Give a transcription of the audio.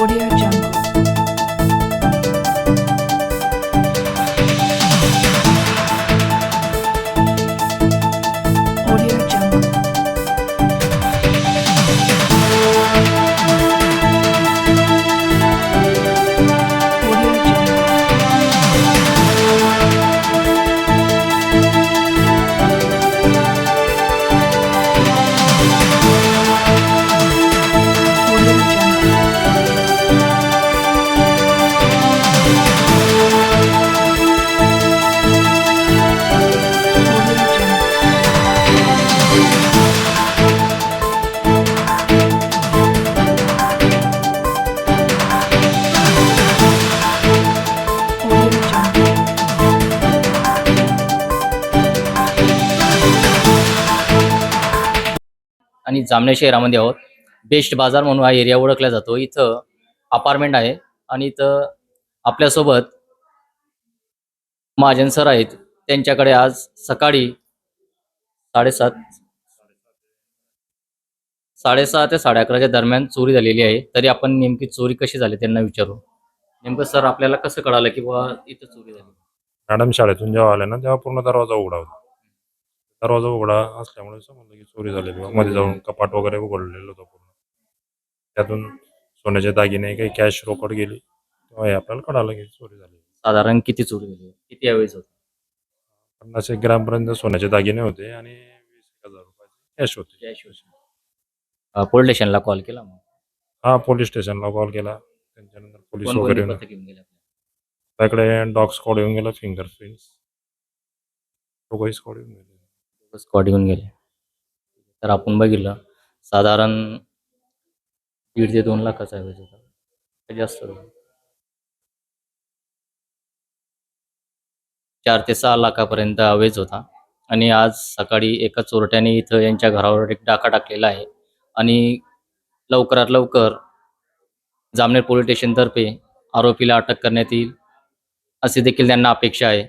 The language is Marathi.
audio. आणि जामनेर शहरामध्ये आहोत. बेस्ट बाजार म्हणून हा एरिया ओळखला जातो. इथं अपार्टमेंट आहे आणि इथं आपल्यासोबत महाजन सर आहेत. त्यांच्याकडे आज सकाळी साडेसात साडेसहा ते साडे अकराच्या दरम्यान चोरी झालेली आहे. तरी आपण नेमकी चोरी कशी झाली त्यांना विचारू. नेमकं सर आपल्याला कसं कळालं की बाबा इथं चोरी झाली? मॅडम शाळेतून जेव्हा आल्या ना तेव्हा पूर्ण दरवाजा उघडा होता. दरवाजा उघडा असल्यामुळे समजलं की चोरी झालेली. मध्ये जाऊन कपाट वगैरे उघडलेलं होतं पूर्ण. त्यातून सोन्याचे दागिने काही कॅश रोकड गेली. तेव्हा हे आपल्याला कळालं की चोरी झाली. साधारण किती चोरी झाली? किती यावेळेस होत? पन्नास एक ग्रामपर्यंत सोन्याचे दागिने होते आणि वीस एक हजार रुपयाचे कॅश होते. पोलीस स्टेशनला कॉल केला मग? हा पोलीस स्टेशनला कॉल केला. त्यांच्यानंतर पोलीस वगैरे येऊन- पथक घेऊन गेले आपल्याला? त्याकडे डॉग स्कॉड येऊन गेला फिंगर प्रिंट्स दोघंही स्कॉड येऊन गेले. स्कॉट घेऊन गेले. तर आपण बघितलं साधारण दीड ते दोन लाखाचा आहे जास्त चार ते सहा लाखापर्यंत अवेज होता. आणि आज सकाळी एका चोरट्याने इथं यांच्या घरावर एक डाका टाकलेला आहे. आणि लवकरात लवकर जामनेर पोलीस स्टेशनतर्फे आरोपीला अटक करण्यात येईल अशी देखील त्यांना अपेक्षा आहे.